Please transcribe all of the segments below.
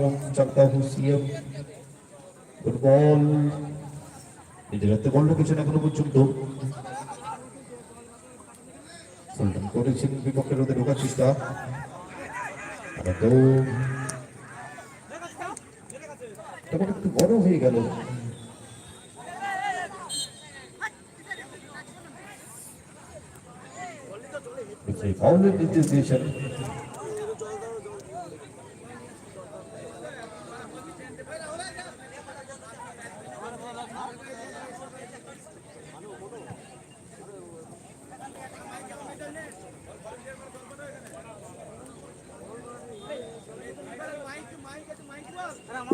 Suman Chakdah হুসিয়াম football নিজের হাতে বল রেখেছেন এখনও পর্যন্ত সুলতান করেছেন বিপক্ষের রোধে ঢোকার চেষ্টা। তখন একটু বড় হয়ে গেল। ফাউলের নির্দেশ দিয়েছেন।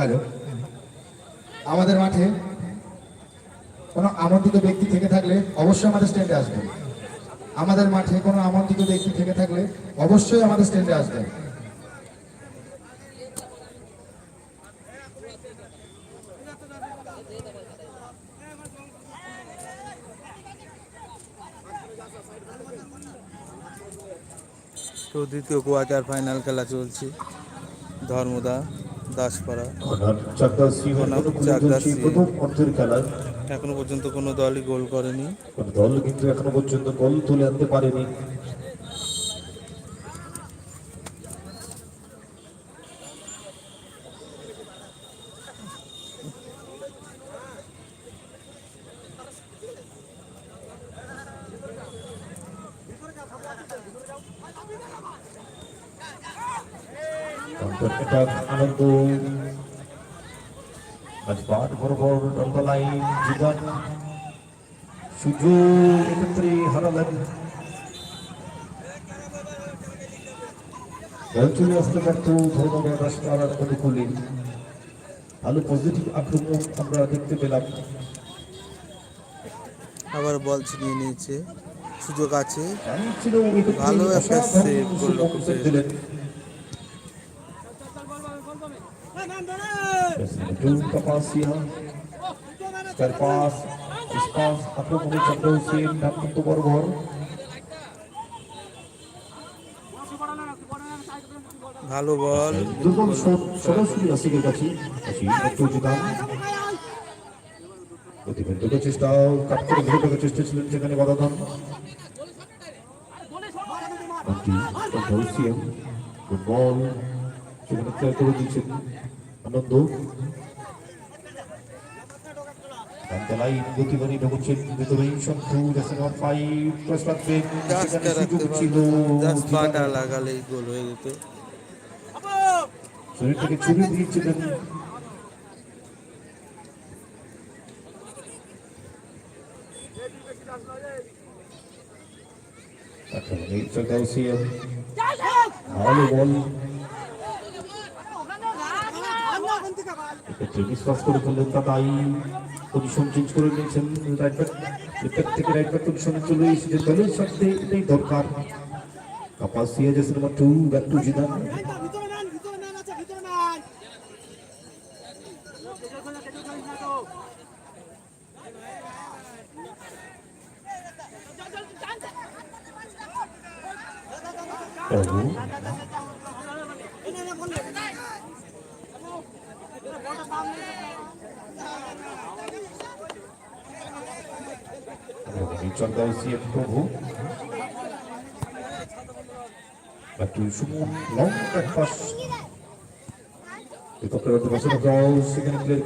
হ্যালো। আমাদের মাঠে কোনো আমন্ত্রিত ব্যক্তি থেকে থাকলে অবশ্যই আমাদের স্ট্যান্ডে আসবেন। আমাদের মাঠে কোনো আমন্ত্রিত ব্যক্তি থেকে থাকলে অবশ্যই আমাদের স্ট্যান্ডে আসবেন। তো দ্বিতীয় কোয়ার্টার ফাইনাল খেলা চলছে। ধর্মদা দাসপাড়া। এখনও পর্যন্ত কোনো দলই গোল করেনি। দল কিন্তু এখনও পর্যন্ত গোল তুলে আনতে পারেনি। আনন্দ আজ বার বরাবর লাইন জিদান সুযোগ এক্ষেত্রে হারালেন। আসতে পারত রাস্তার অনুকূলে ভালো পজিটিভ আক্রমণ আমরা দেখতে পেলাম। আবার বল ছিনিয়ে নিয়েছে। সুযোগ আছে। ভালো একটা অসাধারণ save করল সুযোগ কুপে। দিলেন Kapasia, spare pass, পাস আক্রমণে চন্দ্র হোসেন ঢাকমুক্ত বর্বর ভালো বল শট সরাসরি আসিকের কাছে একটু জিতান প্রতিবন্ধক চেষ্টা কাট করে ধরে থাকার চেষ্টা ছিলেন সেখানে আন্টি হোসিয়াম বল সেখানে করে দিচ্ছেন আনন্দ লাইন গতি বাড়ি ঢুকছেন ভেতরে সন্তু রেসে নম্বর ফাইভ প্লাস রাখবেন জাস্ট সেখানে রাখতে সুযোগ ছিল জাস্ট পাটা লাগালেই গোল হয়ে যেত শরীর থেকে ছুরি দিয়েছিলেন আক্রমণে চলতাউসিয়া ভালো বল এক্ষেত্রে বিশ্বাস করে ফেললেন তাই পজিশন চেঞ্জ করে নিয়েছেন রাইট ব্যাক থেকে রাইট ব্যাক পজিশনে চলে এসেছে দলের সাথে, এটাই দরকার। কাপাসিয়া যে সিনেমা টু ব্যাক টু জিদান। ভিতরে নেন ভিতরে নেন আছে ভিতরে নেন প্রভু চন্দ্রাউসিয়া প্রভু একটু সুমন লং ব্যাক পাস বিপক্ষের অর্ধ বছর সেখানে ক্লিয়ার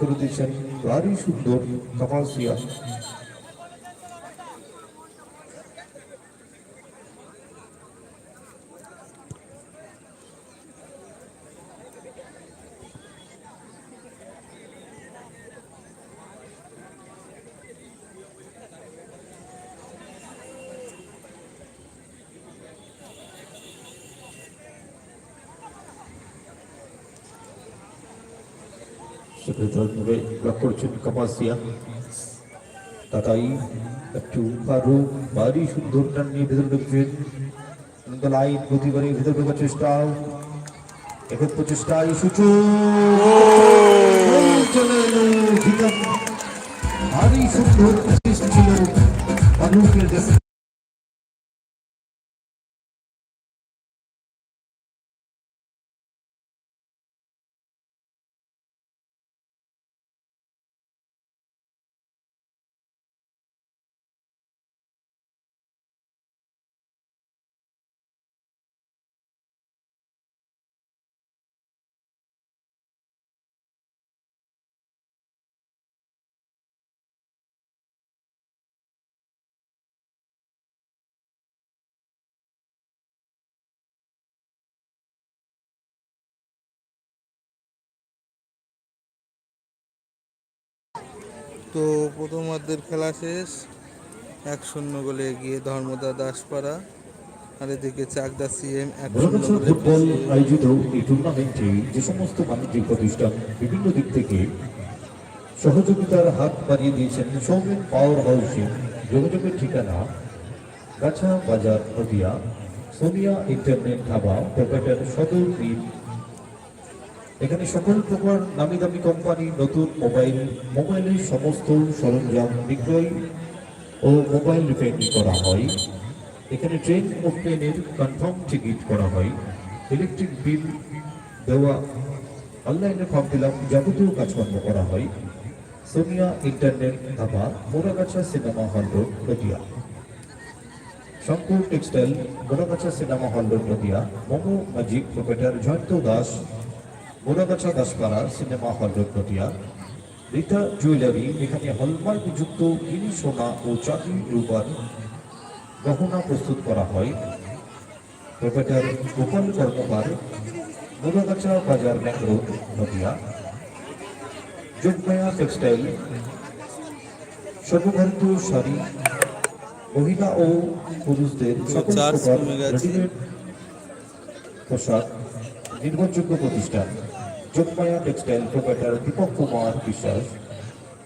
করে দিয়েছেন ভারী সুন্দর কাপাসিয়া সেক্রেটারি ব্লক করছেন কাপাসিয়া তাতাই একটু আরও ভারী সুন্দর টান নিয়ে ভেতরে ঢুকছেন লাইন প্রতিবারই ভেতরে ঢোকার চেষ্টা এখন প্রচেষ্টায় সুযোগ চলে এলো ভিতর ভারী সুন্দর assist ছিল আনুকের কাছে তো প্রথমার্ধের খেলা শেষ। এক শূন্য গোলে এগিয়ে ধর্মদা দাসপাড়া। আর এদিকে চাকদা সিএম ফুটবল আয়োজিত এই টুর্নামেন্টে যে সমস্ত বাণিজ্যিক প্রতিষ্ঠান বিভিন্ন দিক থেকে সহযোগিতার হাত বাড়িয়ে দিয়েছেন সৌমেন পাওয়ার হাউসিং। যোগাযোগের ঠিকানা গাছা বাজার নদিয়া সোনিয়া ইন্টারনেট ধাবা প্রোপাইটার সদর দ্বীপ এখানে সকল প্রকার নামি দামি কোম্পানি নতুন মোবাইল, মোবাইলের সমস্ত সরঞ্জাম বিক্রয় ও মোবাইল রিপেয়ারিং করা হয়। এখানে ট্রেন ও প্লেনের কনফার্ম টিকিট করা হয়। ইলেকট্রিক বিল দেওয়া, অনলাইনে ফর্ম ফিল আপ যাবতীয় কাজকর্ম করা হয়। Sonia internet dhaba Moragachha cinema hall road, Nadia. Shankar textile Moragachha cinema hall road, Nadia. Momo magic proprietor Joyanta Das Moragachha Daspara cinema hall road Nadia Rita jewellery এখানে hallmark যুক্ত গিনি সোনা ও চাকরি রূপার গহনা প্রস্তুত করা হয়। প্রোপাইটার গোপাল কর্মকার মোরাগাছা বাজার bank road Nadia. Jogmaya textile সর্বভারতীয় শাড়ি মহিলা ও পুরুষদের সকল প্রকার রেডিমেড পোশাক নির্ভরযোগ্য প্রতিষ্ঠান। Jogmaya textile proprietor Dipak Kumar Biswas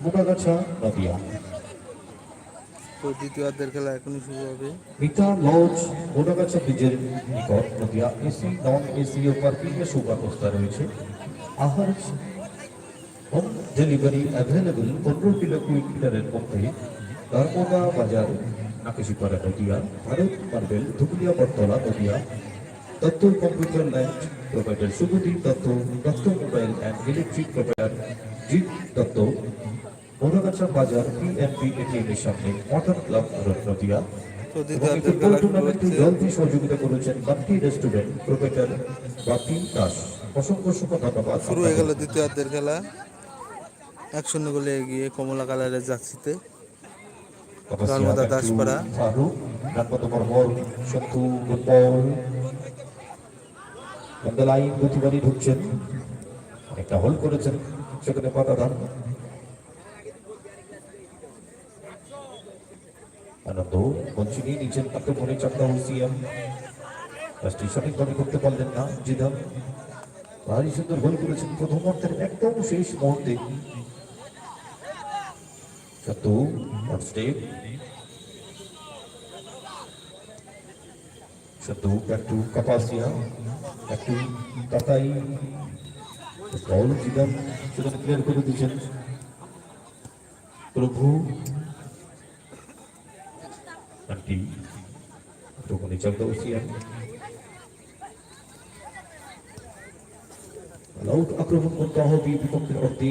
Mukhagachha Nadia. তো দ্বিতীয়ার্ধের খেলা এখনই শুরু হবে। মিতা লজ ব্রিজের নিকট নদিয়া। এসি নন এসি ও পার্কিং এর সুব্যবস্থা রয়েছে। আহার হোম ডেলিভারি অ্যাভেলেবল পনেরো কিলোমিটারের মধ্যে ধর্মদা বাজার Nakashipara Nadia. Bharat marble Dhubulia Battala Nadia. Datta computer land provider Shubhadip Datta Datta mobile and electric provider Jit Datta Moragachha বাজার পিএনপি এটিএম এর সামনে মডার্ন ক্লাব রোড নদিয়া সহযোগিতা করেছেন রেস্টুরেন্ট প্রোপাইটার দাস। অসংখ্য ধন্যবাদ শুরু হয়ে গেল দ্বিতীয়ার্ধের খেলা। এক শূন্য গোলে এগিয়ে কমলা কালারের জার্সিতে দাসপাড়া। ফারুক সন্তু লাইন প্রতিবারই ঢুকছেন একটা হোল করেছেন সেখানে পাতাধান আনন্দ, মঞ্চে নিয়ে নিচ্ছেন আক্রমণে চাকদা হুসিয়াম কাজটি সঠিকভাবে করতে পারলেন না জিদাম ভারী সুন্দর গোল করেছেন প্রথম অর্থের একদম শেষ মুহূর্তে। Sattu step Sattu back Kapasia back to Tatai ball Jidan সেখানে ক্লিয়ার করে দিয়েছেন। প্রভু তখন চাকদা হুসিয়াম লাউড আক্রমণ করতে হবে বিপক্ষের অর্ধে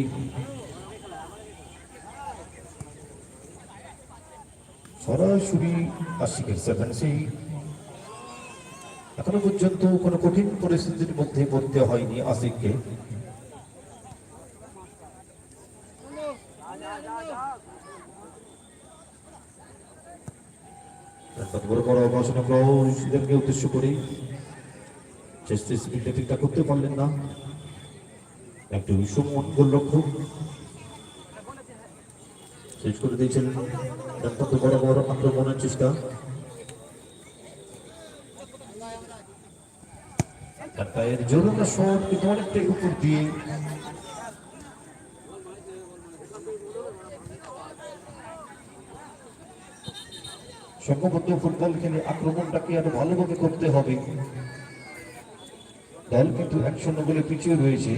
সরাসরি আশিকের সেভেন সেই এখনও পর্যন্ত কোনো কঠিন পরিস্থিতির মধ্যে পড়তে হয়নি প্রবাসীদেরকে উদ্দেশ্য ঠিকঠাক করতে পারলেন না। শেষ করে অত্যন্ত বড় বড় আক্রমণের চেষ্টা। তাই এর জন্য শোধ কিন্তু অনেকটাই উপর দিয়ে সংঘবদ্ধ ফুটবল খেলে আক্রমণটাকে আরও ভালোভাবে করতে হবে। দল কিন্তু এক শূন্য গোলে পিছিয়ে রয়েছে।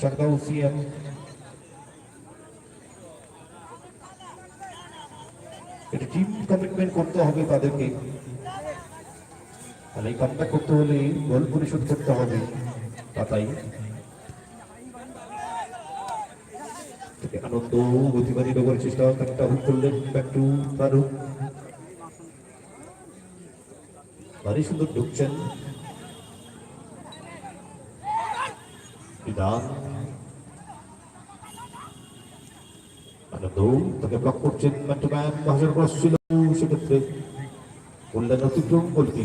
চাকাউ সিএম। এটা টিম কমিটমেন্ট করতে হবে তাদেরকে। তাহলে এই কামটা করতে হলে গোল পরিশোধ করতে হবে। তাই থেকে আনন্দ গতিবাদী করার চেষ্টা হুক করলেন ব্যাক ভারী সুন্দর ঢুকছেন। তাকে ব্লক করছেন হাজার ছিল। সেক্ষেত্রে অতিক্রম গোলকি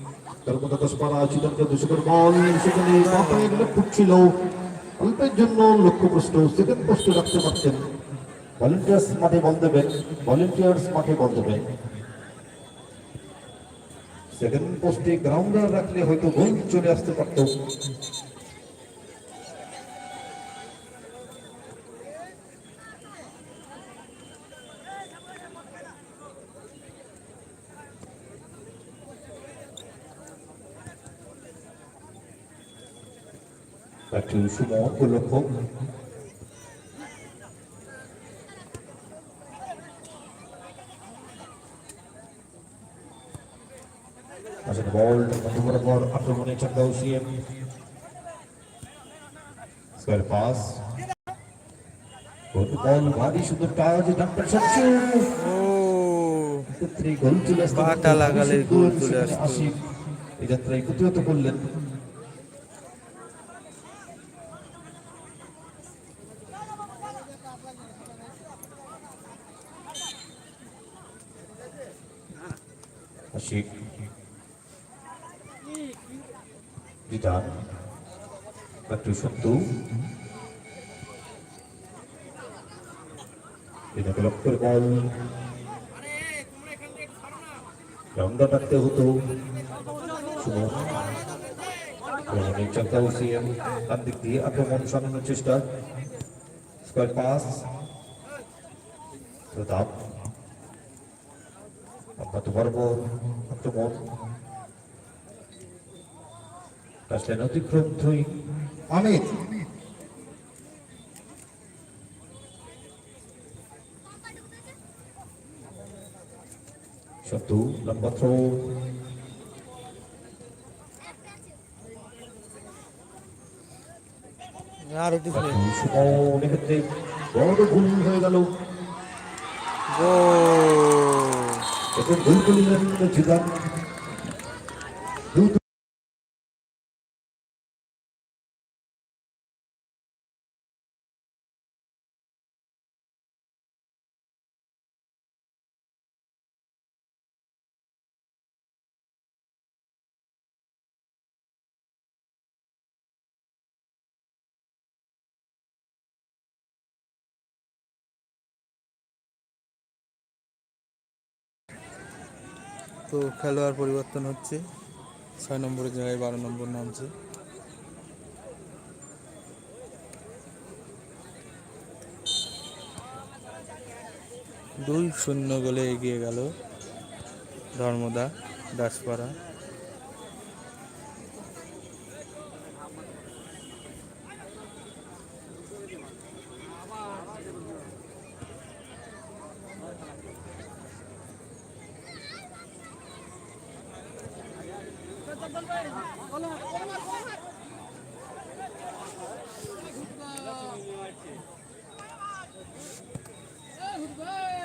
মাথায় লক্ষ্য ছিল অল্পের জন্য লক্ষ্যপ্রষ্ট সেকেন্ড পোস্টে রাখতে পারতেন ভলেন্টিয়ার্স মাঠে বল দেবেন ভলেন্টিয়ার্স মাঠে বল দেবেন সেকেন্ড পোস্টে গ্রাউন্ডার রাখলে হয়তো গোল চলে আসতে পারত একটু সুমন আসলে বল পর আক্রমণে Chakao CM square pass. Ball ভারী সুন্দর টাচ ডাক্তার ক্ষেত্রে গোল চলে লাগালে গোল চলে এই যাত্রায় প্রতিহত করলেন। আশিক বিধান একটু সন্তু এটাকে লক্ষ্যের বল রাউন্ডার রাখতে হতো সুমন রমণীর চাকা সিএম তার দিক দিয়ে আক্রমণ সামলানোর চেষ্টা স্কোয়ার পাস আক্রমণ আসলেন অতিক্রম থ্রুই অমিত। সন্তু লম্বা থ্রো। আর একটু বড় ভুল হয়ে গেল। গোল। এখন ভুল করলেন জিদান দ্রুত তো খেলোয়াড় পরিবর্তন হচ্ছে। ছয় নম্বরের জায়গায় বারো নম্বর নামছে। দুই শূন্য গোলে এগিয়ে গেল ধর্মদা দাসপাড়া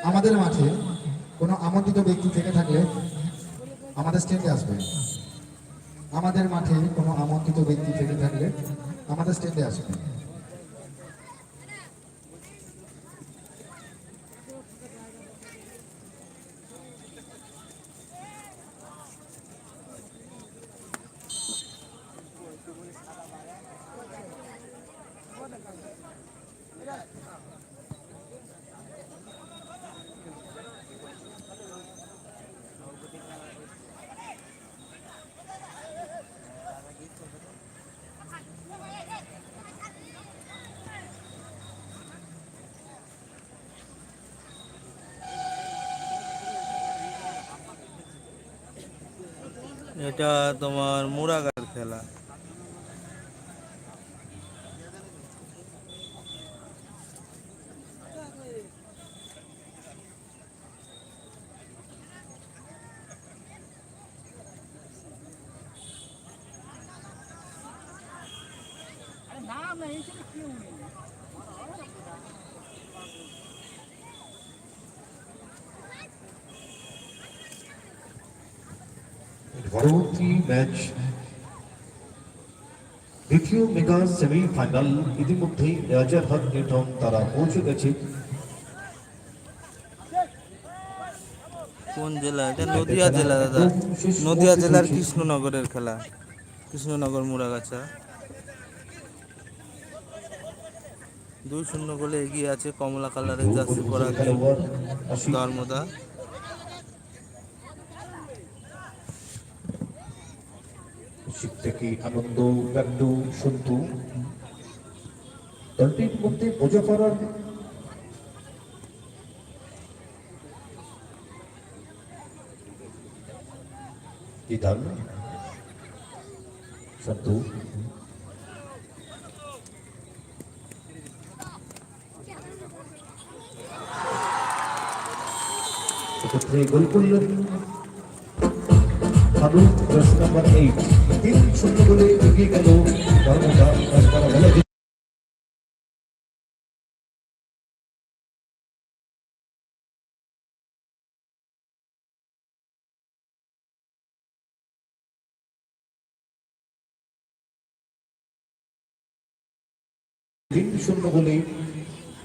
আমাদের মাঠে কোনো আমন্ত্রিত ব্যক্তি থেকে থাকলে আমাদের স্টেজে আসবে আমাদের মাঠে কোনো আমন্ত্রিত ব্যক্তি থেকে থাকলে আমাদের স্টেজে আসবে। এটা তোমার মুরাগার খেলা। পরবর্তী ম্যাচ দ্বিতীয় মেগা সেমিফাইনাল ইতিমধ্যেই রাজারহাট নিউটন তারা পৌঁছে গেছে। কোন জেলা? এটা নদিয়া জেলা দাদা। নদিয়া জেলার কৃষ্ণনগরের খেলা। কৃষ্ণনগর মুরাগাছা দুই শূন্য গোলে এগিয়ে আছে কমলা কালারের জার্সি পরা ধর্মদা থেকে আনন্দ ব্যক্ত সন্তু? দলটির মধ্যে বোঝাপড়ার বিধান। সন্তু? সেক্ষেত্রে গোল করলেন জার্সি নাম্বার এইট তিন শূন্য গোলে এগিয়ে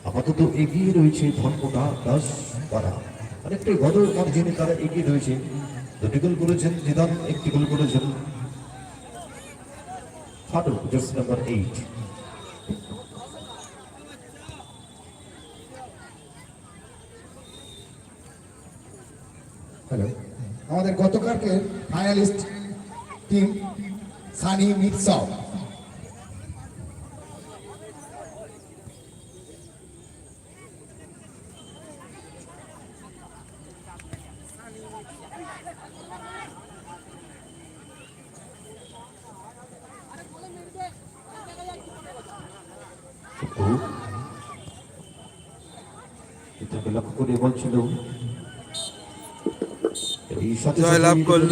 আপাতত এগিয়ে রয়েছে ধর্মদা দাস পাড়া। অনেকটাই ঘরের মার্জিনে তারা এগিয়ে রয়েছে। দুটি গোল করেছেন, জিদান একটি গোল করেছেন। ফারুক জোস নাম্বার এইট হ্যালো আমাদের গতকালকে ফাইনালিস্ট টিম সানি মিটসব কিন্তু এটাকে লক্ষ্য করে বলছিল এই সাথে জয়লাভ করল